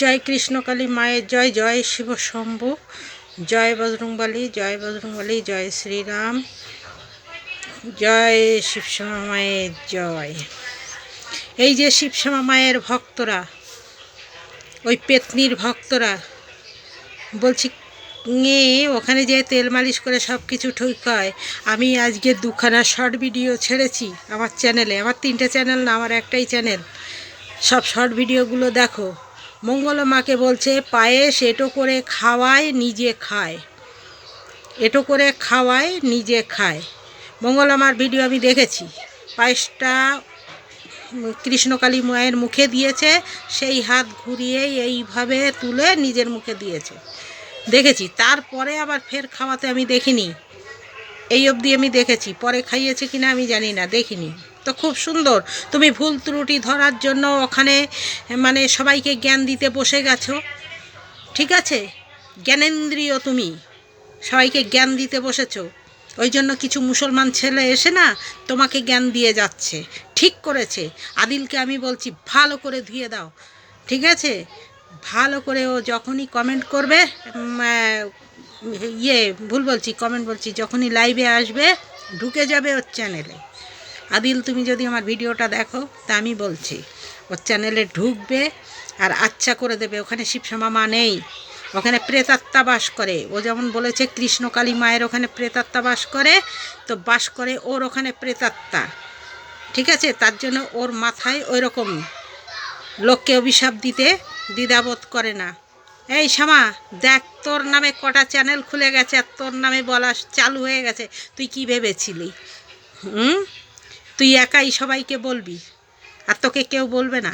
জয় কৃষ্ণকালী মায়ের জয় জয় শিব শম্ভু, জয় বজরংবলী জয় বজরংবলী, জয় শ্রীরাম, জয় শিবশ্যামা মায়ের জয়। এই যে শিবশ্যামা মায়ের ভক্তরা, ওই পেতনির ভক্তরা, বলছি ওখানে যে তেল মালিশ করে সব কিছু ঠিক হয় আমি আজকে দুখানা শর্ট ভিডিও ছেড়েছি আমার চ্যানেলে। আমার তিনটে চ্যানেল না, আমার একটাই চ্যানেল। সব শর্ট ভিডিওগুলো দেখো। মঙ্গলা মাকে বলছে, পায়েস এটো করে খাওয়ায়, নিজে খায়। এটো করে খাওয়ায়, নিজে খায়। মঙ্গলা মার ভিডিও আমি দেখেছি। পায়েসটা কৃষ্ণকালী মায়ের মুখে দিয়েছে, সেই হাত ঘুরিয়ে এইভাবে তুলে নিজের মুখে দিয়েছে। দেখেছি। তারপরে আবার ফের খাওয়াতে আমি দেখিনি। এই অবধি আমি দেখেছি। পরে খাইয়েছে কিনা আমি জানি না, দেখিনি। তো খুব সুন্দর। তুমি ভুল ত্রুটি ধরার জন্য ওখানে মানে সবাইকে জ্ঞান দিতে বসে গেছো। ঠিক আছে? জ্ঞানেন্দ্রিয় তুমি। সবাইকে জ্ঞান দিতে বসেছো। ওই জন্য কিছু মুসলমান ছেলে এসে না তোমাকে জ্ঞান দিয়ে যাচ্ছে। ঠিক করেছে। আদিলকে আমি বলছি, ভালো করে ধুয়ে দাও। ঠিক আছে? ভালো করে ও যখনই কমেন্ট করবে ইয়ে ভুল বলছি কমেন্ট বলছি, যখনই লাইভে আসবে, ঢুকে যাবে ওর চ্যানেলে আদিল, তুমি যদি আমার ভিডিওটা দেখো, তা আমি বলছি ওর চ্যানেলে ঢুকবে আর আচ্ছা করে দেবে, ওখানে শিবশ্যামা নেই, ওখানে প্রেতাত্মা বাস করে। ও যেমন বলেছে কৃষ্ণকালী মায়ের ওখানে প্রেতাত্মা বাস করে, তো বাস করে ওর ওখানে প্রেতাত্মা। ঠিক আছে? তার জন্য ওর মাথায় ওই রকম লোককে অভিশাপ দিতে দ্বিধাবোধ করে না। এই শ্যামা, দেখ তোর নামে কটা চ্যানেল খুলে গেছে আর তোর নামে বলা চালু হয়ে গেছে। তুই কি ভেবেছিলি? হুম? তুই একাই সবাইকে বলবি, আর তোকে কেউ বলবে না।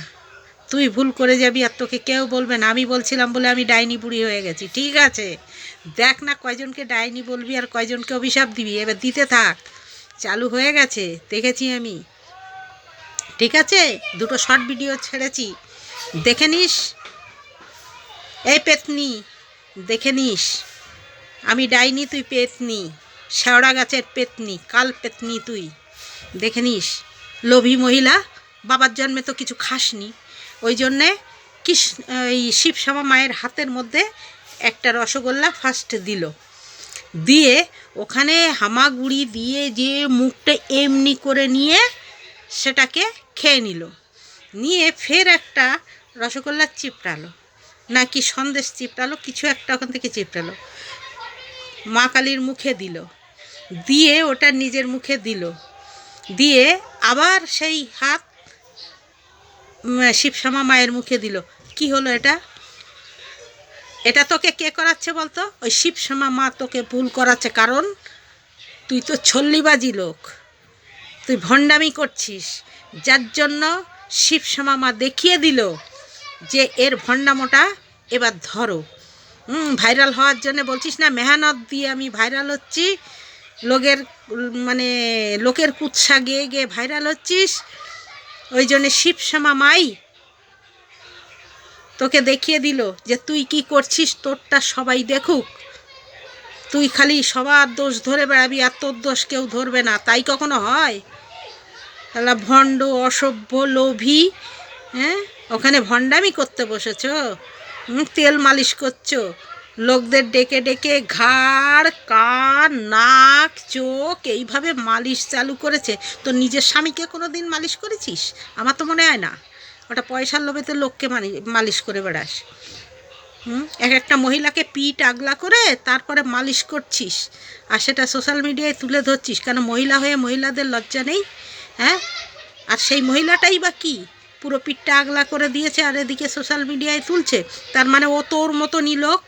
তুই ভুল করে যাবি, আর তোকে কেউ বলবে না। আমি বলছিলাম বলে আমি ডাইনি বুড়ি হয়ে গেছি। ঠিক আছে, দেখ না কয়জনকে ডাইনি বলবি আর কয়জনকে অভিশাপ দিবি। এবার দিতে থাক, চালু হয়ে গেছে, দেখেছি আমি। ঠিক আছে, দুটো শর্ট ভিডিও ছেড়েছি। দেখে নিস, এই পেতনি, দেখে নিস। আমি ডাইনি, তুই পেতনি, শেওড়া গাছের পেতনি, কাল পেতনি তুই। দেখে নিস। লোভী মহিলা, বাবার জন্মে তো কিছু খাসনি। ওই জন্যে কৃষ্ণ এই শিবশ্যামা মায়ের হাতের মধ্যে একটা রসগোল্লা ফার্স্ট দিল। দিয়ে ওখানে হামাগুড়ি দিয়ে যে মুখটা এমনি করে নিয়ে সেটাকে খেয়ে নিল। নিয়ে ফের একটা রসগোল্লার চিপটালো নাকি সন্দেশ চিপটালো কিছু একটা ওখান থেকে চিপটালো মা কালীর মুখে দিল। দিয়ে ওটা নিজের মুখে দিল। দিয়ে আবার সেই হাত শিবশ্যামা মায়ের মুখে দিল। কি হলো এটা? এটা তোকে কে করাচ্ছে বলতো? ওই শিবশ্যামা মা তোকে ভুল করাচ্ছে কারণ তুই তো ছল্লিবাজি লোক। তুই ভণ্ডামি করছিস। যার জন্য শিবশ্যামা মা দেখিয়ে দিল যে এর ভণ্ডামোটা এবার ধরো। হুম ভাইরাল হওয়ার জন্য বলছিস না, মেহনত দিয়ে আমি ভাইরাল হচ্ছি। লোকের মানে লোকের কুৎসা গিয়ে গিয়ে ভাইরাল হচ্ছিস? ওই জন্যে শিবশ্যামা মাই তোকে দেখিয়ে দিল যে তুই কি করছিস, তোরটা সবাই দেখুক। তুই খালি সবার দোষ ধরে বেড়াবি আর তোর দোষ কেউ ধরবে না, তাই কখনো হয়? তাহলে ভণ্ড, অসভ্য, লোভী হ্যাঁ? ওখানে ভণ্ডামি করতে বসেছ? তেল মালিশ করছ? লোকদের ডেকে ডেকে ঘাড়, কান, নাক, চোখ এইভাবে মালিশ চালু করেছে। তো নিজের স্বামীকে কোনো দিন মালিশ করেছিস? আমার তো মনে হয় না। ওটা পয়সার লোভেতে লোককে মালি মালিশ করে বেড়াস। হুম? এক একটা মহিলাকে পিঠ আগলা করে তারপরে মালিশ করছিস আর সেটা সোশ্যাল মিডিয়ায় তুলে ধরছিস। কেন মহিলা হয়ে মহিলাদের লজ্জা নেই? হ্যাঁ? আর সেই মহিলাটাই বা কি? পুরো পিঠটা আগলা করে দিয়েছে আর এদিকে সোশ্যাল মিডিয়ায় তুলছে। তার মানে ও তোর মতনই লোক।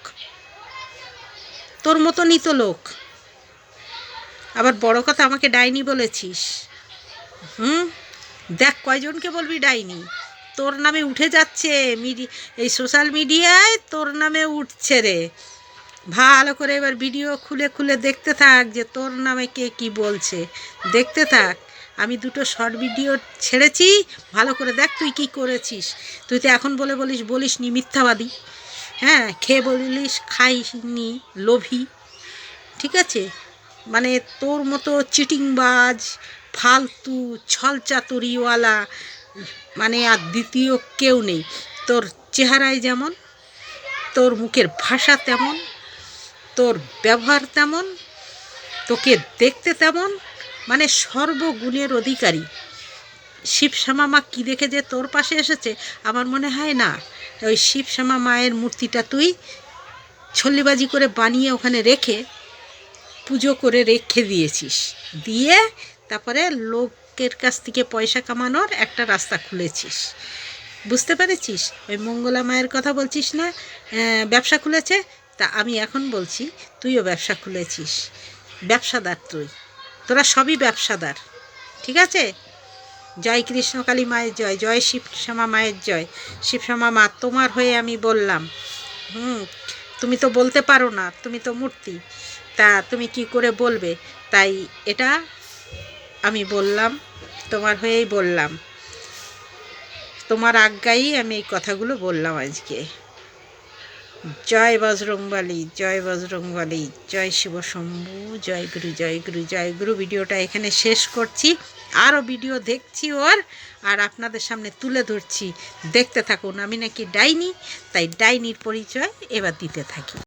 তোর মতনই তো লোক। আবার বড় কথা আমাকে ডাইনি বলেছিস। হুম? দেখ কয়জনকে বলবি ডাইনি? তোর নামে উঠে যাচ্ছে মিডি, এই সোশ্যাল মিডিয়ায় তোর নামে উঠছে রে। ভালো করে এবার ভিডিও খুলে খুলে দেখতে থাক যে তোর নামে কে কি বলছে। দেখতে থাক, আমি দুটো শর্ট ভিডিও ছেড়েছি, ভালো করে দেখ তুই কি করেছিস। তুই তো এখন বলে বলিস বলিস নি মিথ্যাবাদী। হ্যাঁ খেয়ে বলিস খাইনি, লোভী। ঠিক আছে? মানে তোর মতো চিটিংবাজ, ফালতু ছল চাতুরিওয়ালা মানে আর দ্বিতীয় কেউ নেই। তোর চেহারায় যেমন, তোর মুখের ভাষা তেমন, তোর ব্যবহার তেমন, তোকে দেখতে তেমন মানে সর্বগুণের অধিকারী। শিবশ্যামা মা কী দেখে যে তোর পাশে এসেছে? আমার মনে হয় না। ওই শিবশ্যামা মায়ের মূর্তিটা তুই ছল্লিবাজি করে বানিয়ে ওখানে রেখে পুজো করে রেখে দিয়েছিস। দিয়ে তারপরে লোকের কাছ থেকে পয়সা কামানোর একটা রাস্তা খুলেছিস। বুঝতে পেরেছিস? ওই মঙ্গলা মায়ের কথা বলছিস না? ব্যবসা খুলেছে? তা আমি এখন বলছি, তুইও ব্যবসা খুলেছিস। ব্যবসাদার তুই। তোরা সবই ব্যবসাদার। ঠিক আছে? জয় কৃষ্ণকালী মায়ের জয় জয় শিবশ্যামা মায়ের জয়। শিবশ্যামা মা, তোমার হয়ে আমি বললাম, হুম, তুমি তো বলতে পারো না, তুমি তো মূর্তি, তা তুমি কি করে বলবে? তাই এটা আমি বললাম, তোমার হয়েই বললাম। তোমার আজ্ঞাই আমি এই কথাগুলো বললাম আজকে। জয় বজরংবলী জয় বজরংবলী, জয় শিব শম্ভু জয় গুরু জয় গুরু জয় গুরু। ভিডিওটা এখানে শেষ করছি। আরও ভিডিও দেখছি ওর, আর আপনাদের সামনে তুলে ধরছি। দেখতে থাকুন, আমি নাকি ডাইনি, তাই ডাইনির পরিচয় এবার দিতে থাকি।